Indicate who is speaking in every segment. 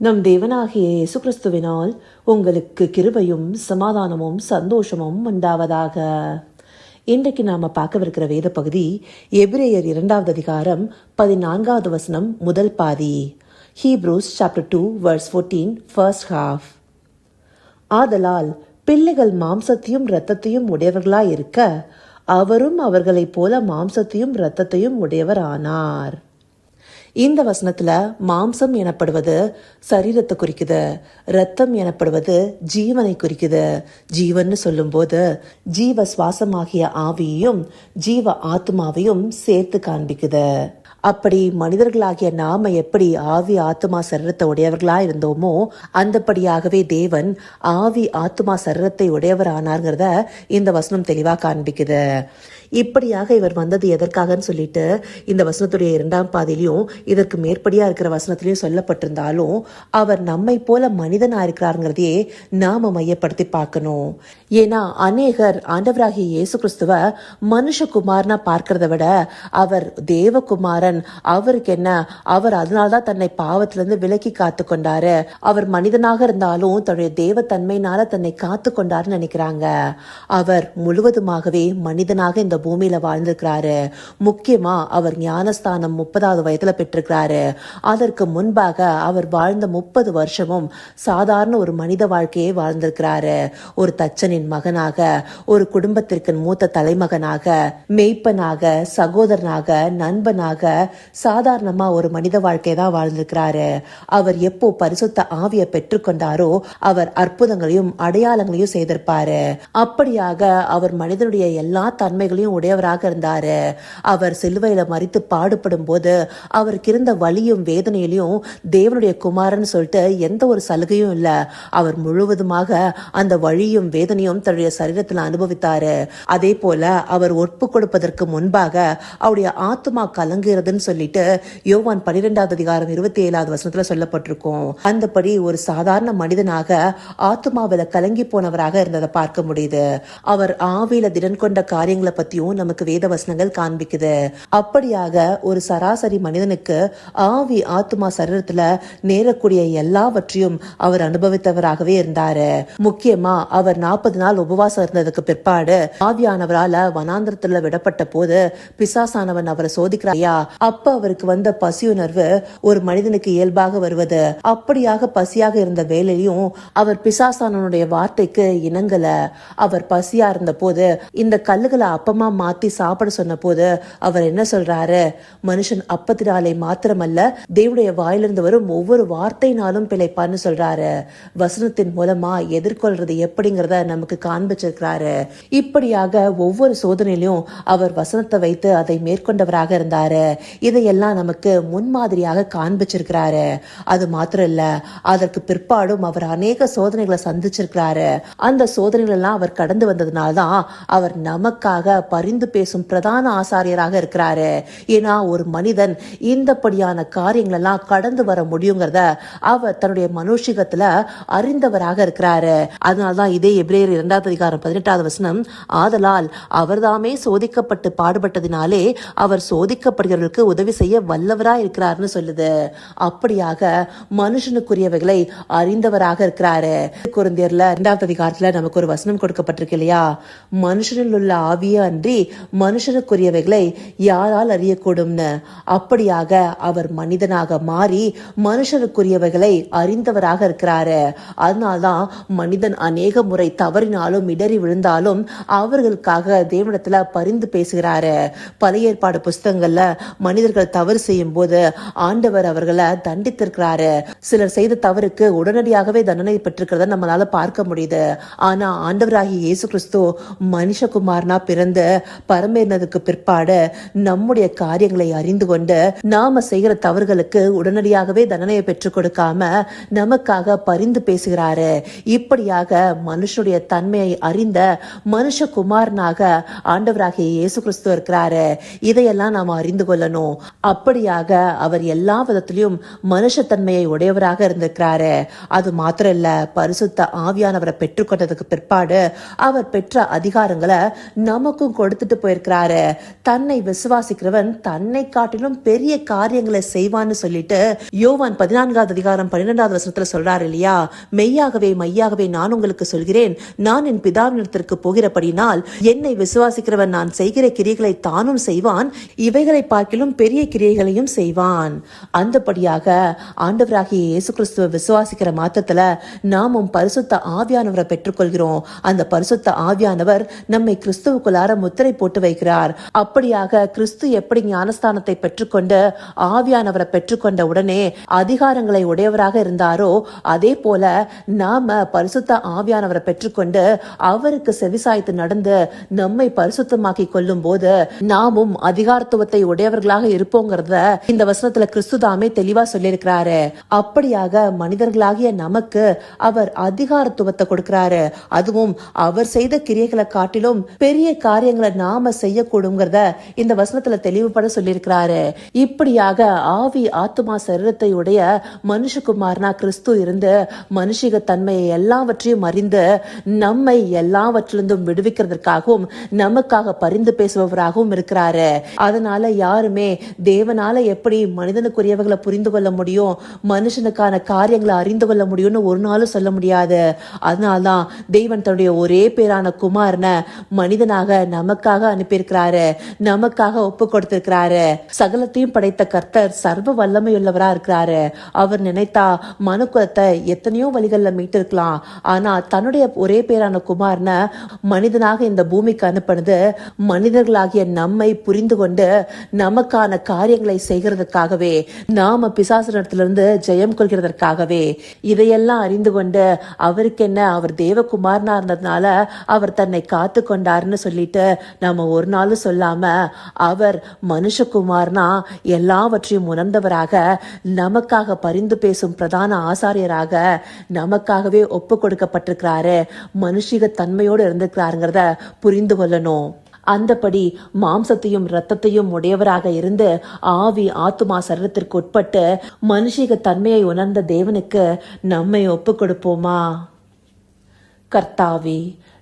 Speaker 1: நம் தேவனாகிய இயேசு கிறிஸ்துவினால் உங்களுக்கு கிருபையும் சமாதானமும் சந்தோஷமும் உண்டாவதாக. இன்றைக்கு நாம பார்க்கவிருக்கிற வேத பகுதி எபிரேயர் இரண்டாவது அதிகாரம் பதினான்காவது வசனம் முதல் பாதி. Hebrews chapter two verse fourteen first half ஆதலால் பிள்ளைகள் மாம்சத்தையும் இரத்தத்தையும் உடையவர்களாய் இருக்க அவரும் அவர்களைப் போல மாம்சத்தையும் இரத்தத்தையும் உடையவர் ஆனார் இந்த வசனத்துல மாம்சம் எனப்படுவது சரீரத்தை குறிக்குது ரத்தம் எனப்படுவது ஜீவனை குறிக்குது. ஜீவன்னு சொல்லும்போது ஜீவ சுவாசமாகிய ஆவியையும் ஜீவ ஆத்மாவையும் சேர்த்து காண்பிக்குது. அப்படி மனிதர்களாகிய நாம எப்படி ஆவி ஆத்மா சரீரத்தை உடையவர்களா இருந்தோமோ அந்தபடியாகவே தேவன் ஆவி ஆத்மா சரீரத்தை உடையவர் ஆனாருங்கிறத இந்த வசனம் தெளிவா காண்பிக்குது. இப்படியாக இவர் வந்தது எதற்காகன்னு சொல்லிட்டு இந்த வசனத்துடைய இரண்டாம் பாதியிலையும் இதற்கு மேற்படியா இருக்கிற வசனத்திலையும் சொல்லப்பட்டிருந்தாலும் அவர் நம்மை போல மனிதனா இருக்கிறாருங்கிறதையே நாம மையப்படுத்தி பார்க்கணும். ஏன்னா அநேகர் ஆண்டவராகிய இயேசு கிறிஸ்துவ மனுஷகுமாரனா பார்க்கறத விட அவர் தேவகுமாரன் அவருக்கு என்ன அவர் அதனால்தான் தன்னை பாவத்திலிருந்து விலக்கி காத்து கொண்டாரு அவர் மனிதனாக இருந்தாலும் தன்னுடைய தேவ தன்மையினால தன்னை காத்து கொண்டாருன்னு நினைக்கிறாங்க. அவர் முழுவதுமாகவே மனிதனாக இந்த பூமியில வாழ்ந்திருக்கிறாரு. முக்கியமா அவர் ஞானஸ்தானம் முப்பதாவது வயதுல பெற்றிருக்கிறாரு. அதற்கு முன்பாக அவர் வாழ்ந்த முப்பது வருஷமும் சாதாரண ஒரு மனித வாழ்க்கையை வாழ்ந்திருக்கிறாரு. ஒரு தச்சனின் மகனாக ஒரு குடும்பத்திற்கு மூத்த தலைமகனாக மெய்ப்பனாக சகோதரனாக நண்பனாக சாதாரணமா ஒரு மனித வாழ்க்கை தான் வாழ்ந்திருக்கிறாரு. அவர் எப்போ பரிசுத்த ஆவியை பெற்றுக்கொண்டாரோ அவர் அற்புதங்களையும் அடையாளங்களையும் செய்திருப்பாரு. அப்படியாக அவர் மனிதனுடைய எல்லா தன்மைகளையும் உடையவராக இருந்தார். அவர் சிலுவையில் மறித்து பாடுபடும் போது அவருக்கு இருந்த வலியும் வேதனையிலையும் தேவனுடைய குமாரன் சொல்லிட்டு எந்த ஒரு சலுகையும் இல்லை. அவர் முழுவதுமாக அந்த வழியும் வேதனையும் தன்னுடைய சரீரத்தில் அனுபவித்தார். அதே போல அவர் ஒப்பு கொடுப்பதற்கு முன்பாக அவருடைய ஆத்மா கலங்குகிறதுன்னு சொல்லிட்டு யோவான் பன்னிரெண்டாவது அதிகாரம் இருபத்தி ஏழாவது வசனத்தில் சொல்லப்பட்டிருக்கும். அந்தபடி ஒரு சாதாரண மனிதனாக ஆத்மாவில் கலங்கி போனவராக இருந்ததை பார்க்க முடியுது. அவர் ஆவியில திடன் கொண்ட காரியங்களை பத்தி பத்தியும் நமக்கு வேத வசனங்கள் காண்பிக்குது. அப்படியாக ஒரு சராசரி மனிதனுக்கு ஆவி ஆத்மா சரீரத்துல நேரக்கூடிய எல்லாவற்றையும் அவர் அனுபவித்தவராகவே இருந்தாரு. முக்கியமா அவர் நாற்பது நாள் உபவாசம் இருந்ததுக்கு பிற்பாடு ஆவியானவரால வனாந்திரத்துல விடப்பட்ட போது பிசாசானவன் அவரை சோதிக்கிறாயா அப்ப அவருக்கு வந்த பசியுணர்வு ஒரு மனிதனுக்கு இயல்பாக வருவது. அப்படியாக பசியாக இருந்த வேலையும் அவர் பிசாசானவனுடைய வார்த்தைக்கு இணங்கல. அவர் பசியா இருந்த போது இந்த கல்லுகளை அப்பமா மாத்தி சாப்பிட சொன்ன போது அவர் என்ன சொல்றாரு? மனுஷன் அப்பத்தினாலே மாத்திரமல்ல தேவனுடைய வாயிலிருந்து வரும் ஒவ்வொரு வார்த்தையினாலும் பிழைப்பான்னு சொல்றாரு. வசனத்தின் மூலமா எதிர்கொள்றது எப்படிங்கிறத நமக்கு காண்பிச்சிருக்கிறாரு. இப்படியாக ஒவ்வொரு சோதனையிலும் அவர் வசனத்தை வைத்து அதை மேற்கொண்டவராக இருந்தாரு. இதையெல்லாம் நமக்கு முன்மாதிரியாக காண்பிச்சிருக்கிறாரு. அது மாத்திரம் இல்ல அதற்கு பிற்பாடும் அவர் அநேக சோதனைகளை சந்திச்சிருக்கிறாரு. அந்த சோதனைகள் எல்லாம் அவர் கடந்து வந்ததுனால்தான் அவர் நமக்காக பரிந்து பேசும் பிரதான ஆசாரியராக இருக்கிறாரு. ஏன்னா ஒரு மனிதன் இந்தப்படியான காரியங்கள் எல்லாம் கடந்து வர முடியுங்கிறத அவர் தன்னுடைய மனுஷிகத்துல அறிந்தவராக இருக்கிறாரு. அதனால்தான் இதே எபிரேயர் இரண்டாவது அதிகாரம் பதினெட்டாவது வசனம் ஆதலால் அவர்தாமே சோதிக்கப்பட்டு பாடுபட்டதினாலே அவர் சோதிக்கப்படுகிறவர்களுக்கு உதவி செய்ய வல்லவரா இருக்கிறார்னு சொல்லுது. அப்படியாக மனுஷனுக்குரியவைகளை அறிந்தவராக இருக்கிறாரு. குருந்தியர்ல இரண்டாவது அதிகாரத்துல நமக்கு ஒரு வசனம் கொடுக்கப்பட்டிருக்கு இல்லையா? மனுஷனில் உள்ள ஆவிய அன்றி மனுஷனுக்குரியவைகளை யாரால் அறியக்கூடும்னு? அப்படியாக அவர் மனிதனாக மாறி மனுஷனுக்குரியவைகளை அறிந்தவராக இருக்கிறாரு. அதனால்தான் மனிதன் அநேக முறை தவறினாலும் இடறி விழுந்தாலும் அவர்களுக்காக தேவனத்தில் பரிந்து பேசுகிறாரு. பழைய ஏற்பாடு புஸ்தகங்கள்ல மனிதர்கள் தவறு செய்யும் போது ஆண்டவர் அவர்களை தண்டித்திருக்கிறாரு. சிலர் செய்த தவறுக்கு உடனடியாகவே தண்டனை பெற்றிருக்கிறத நம்மளால பார்க்க முடியுது. ஆனா ஆண்டவராகிய இயேசு கிறிஸ்து மனுஷகுமாரனா பிறந்து பரமேறினதுக்கு பிற்பாடு நம்முடைய காரியங்களை அறிந்து கொண்டு நாம செய்கிற தவறுகளுக்கு உடனடியாகவே தண்டனையை பெற்றுக் கொடுக்காம நமக்காக பரிந்து பேசுகிறாரு. இப்படியாக மனுஷனுடைய தன்மையை அறிந்த மனுஷகுமாரனாக ஆண்டவராகிய இயேசு கிறிஸ்துவ இருக்கிறாரு. இதையெல்லாம் நாம் அறிந்து கொள்ளணும். அப்படியாக அவர் எல்லா விதத்திலையும் மனுஷத்தன்மையை உடையவராக இருந்திருக்கிறாரு. அது மாத்திரம் இல்ல பரிசுத்த ஆவியானவரை பெற்றுக்கொண்டதுக்கு பிற்பாடு அவர் பெற்ற அதிகாரங்களை நமக்கும் கொடுத்துட்டு போயிருக்கிறாரு. தன்னை விசுவாசிக்கிறவன் தன்னை காட்டிலும் பெரிய காரியங்களை செய்வான்னு சொல்லிட்டு யோவான் பதினான்காவது அதிகாரம் பன்னிரெண்டாவது வசனத்துல சொல்றாரு இல்லையா? மெய்யாகவே மையாகவே நான் உங்களுக்கு சொல்கிறேன். நான் என் பிதாவினிடத்திற்கு போகிறபடினால் என்னை விசுவாசிக்கிறவன் நான் செய்கிற கிரியைகளை தானும் செய்வான். இவைகளை பார்க்கிலும் பெரிய கிரியைகளையும் செய்வான். அந்தபடியாக ஆண்டவராகிய இயேசு கிறிஸ்துவை விசுவாசிக்கிற மாத்திரத்துல நாமும் பரிசுத்த ஆவியானவரை பெற்றுக்கொள்கிறோம். அந்த பரிசுத்த ஆவியானவர் நம்மை கிறிஸ்துவுக்குள்ளார முத்திரை போட்டு வைக்கிறார். அப்படியாக கிறிஸ்து எப்படி ஞானஸ்தானத்தை பெற்றுக்கொண்டு ஆவியானவரை பெற்றுக்கொண்ட உடனே அதிகாரங்களை உடையவராக இருந்தாரோ அதே போல நாம பரிசுத்த ஆவியானவரை பெற்றுக்கொண்டு அவருக்கு செவிசாய்த்து நடந்து நம்மை பரிசுத்தமாக்கி கொள்ளும் போது நாமும் அதிகாரத்துவத்தை உடையவர்களாக இருப்போங்கிறத இந்த வசனத்துல கிறிஸ்துதாமே தெளிவா சொல்லியிருக்கிறாரு. அப்படியாக மனிதர்களாகிய நமக்கு அவர் அதிகாரத்துவத்தை கொடுக்கிறாரு. அதுவும் அவர் செய்த கிரியைகளை காட்டிலும் பெரிய காரியங்கள் நாம செய்யக்கூடுங்கிறத இந்த வசனத்துல தெளிவுபட சொல்லியிருக்கிறாரு. இப்படியாக ஆவி ஆத்துமா சரீரத்தை உடைய மனுஷகுமாரனா கிறிஸ்து இருந்து மனுஷிக தன்மையை எல்லாவற்றையும் அறிந்து நம்மை எல்லாவற்றிலிருந்தும் விடுவிக்கிறதற்காகவும் நமக்காக பரிந்து பேசுபவராகவும் இருக்கிறாரு. அதனால யாருமே தேவனால எப்படி மனிதனுக்குரியவர்களை புரிந்து கொள்ள முடியும் மனுஷனுக்கான காரியங்களை அறிந்து கொள்ள முடியும்னு ஒரு நாளும் சொல்ல முடியாது. அதனால்தான் தேவன் தன்னுடைய ஒரே பேரான குமாரனை மனிதனாக நமக்காக அனுப்பியிருக்கிறாரு. நமக்காக ஒப்பு கொடுத்திருக்கிறாரு. சகலத்தையும் படைத்த கர்த்தர் சர்வ வல்லமையுள்ளவரா இருக்கிறாரு. அவர் நினைத்தா மனுக்குலத்தை எத்தனையோ வழிகளில் மீட்டிருக்கலாம். ஆனா தன்னுடைய ஒரே பேரான குமாரனை மனிதனாக இந்த பூமிக்கு அனுப்பினது மனிதர்களாகிய நம்மை புரிந்து கொண்டு நமக்கான காரியங்களை செய்கிறதுக்காகவே நாம பிசாசனத்திலிருந்து ஜெயம் கொள்கிறதற்காகவே. இதையெல்லாம் அறிந்து கொண்டு அவருக்கு என்ன அவர் தேவகுமாரனா இருந்ததுனால அவர் தன்னை காத்து கொண்டார்னு சொல்லிட்டு நாம ஒரு நாளும் சொல்லாம அவர் மனுஷகுமார்னா எல்லாவற்றையும் உணர்ந்தவராக நமக்காக பரிந்து பேசும் பிரதான ஆசாரியராக நமக்காகவே ஒப்பு கொடுக்கப்பட்டிருக்கிறாரு மனுஷிக தன்மையோடு இருந்திருக்கிறாருங்கிறத புரிந்து கொள்ளணும். அந்தபடி மாம்சத்தையும் இரத்தத்தையும் உடையவராக இருந்து ஆவி ஆத்துமா சரீரத்திற்கு உட்பட்டு மனுஷிக தன்மையை உணர்ந்த தேவனுக்கு நம்மை ஒப்பு கொடுப்போமா? கர்த்தாவே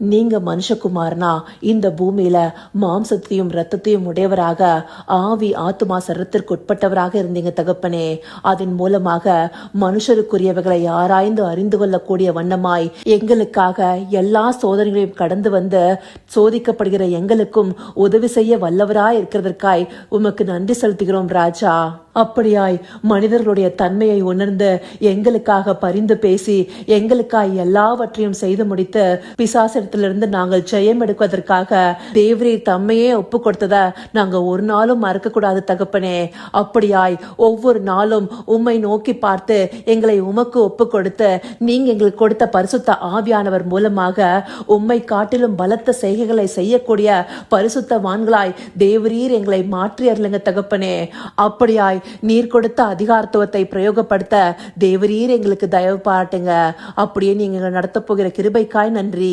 Speaker 1: நீங்க மனுஷகுமாரனா இந்த பூமியில மாம்சத்தையும் ரத்தத்தையும் உடையவராக ஆவி ஆத்துமா சரத்திற்கு உட்பட்டவராக இருந்தீங்க தகப்பனே. அதன் மூலமாக மனுஷருக்குரியவர்களை ஆராய்ந்து அறிந்து கொள்ளக்கூடிய வண்ணமாய் எங்களுக்காக எல்லா சோதனைகளையும் கடந்து வந்து சோதிக்கப்படுகிற எங்களுக்கும் உதவி செய்ய வல்லவராய் இருக்கிறதற்காய் உமக்கு நன்றி செலுத்துகிறோம் ராஜா. அப்படியாய் மனிதர்களுடைய தன்மையை உணர்ந்து எங்களுக்காக பரிந்து பேசி எங்களுக்காய் எல்லாவற்றையும் செய்து முடித்து பிசாசனத்திலிருந்து நாங்கள் ஜெயம் எடுப்பதற்காக தேவரே தம்மையே ஒப்பு கொடுத்தத நாங்க ஒரு நாளும் மறக்க கூடாது தகப்பனே. அப்படியாய் ஒவ்வொரு நாளும் உம்மை நோக்கி பார்த்து எங்களை உமக்கு ஒப்பு கொடுத்து நீங்க எங்களுக்கு கொடுத்த பரிசுத்த ஆவியானவர் மூலமாக உம்மை காட்டிலும் பலத்த செய்கைகளை செய்யக்கூடிய பரிசுத்தவான்களாய் தேவரீர் எங்களை மாற்றி அருளுங்க தகப்பனே. அப்படியாய் நீர் கொடுத்த அதிகாரத்துவத்தை பிரயோகப்படுத்த தேவரீர் எங்களுக்கு தயவு பாட்டுங்க அப்படியே நீங்க நடத்த போகிற கிருபைக்காய் நன்றி.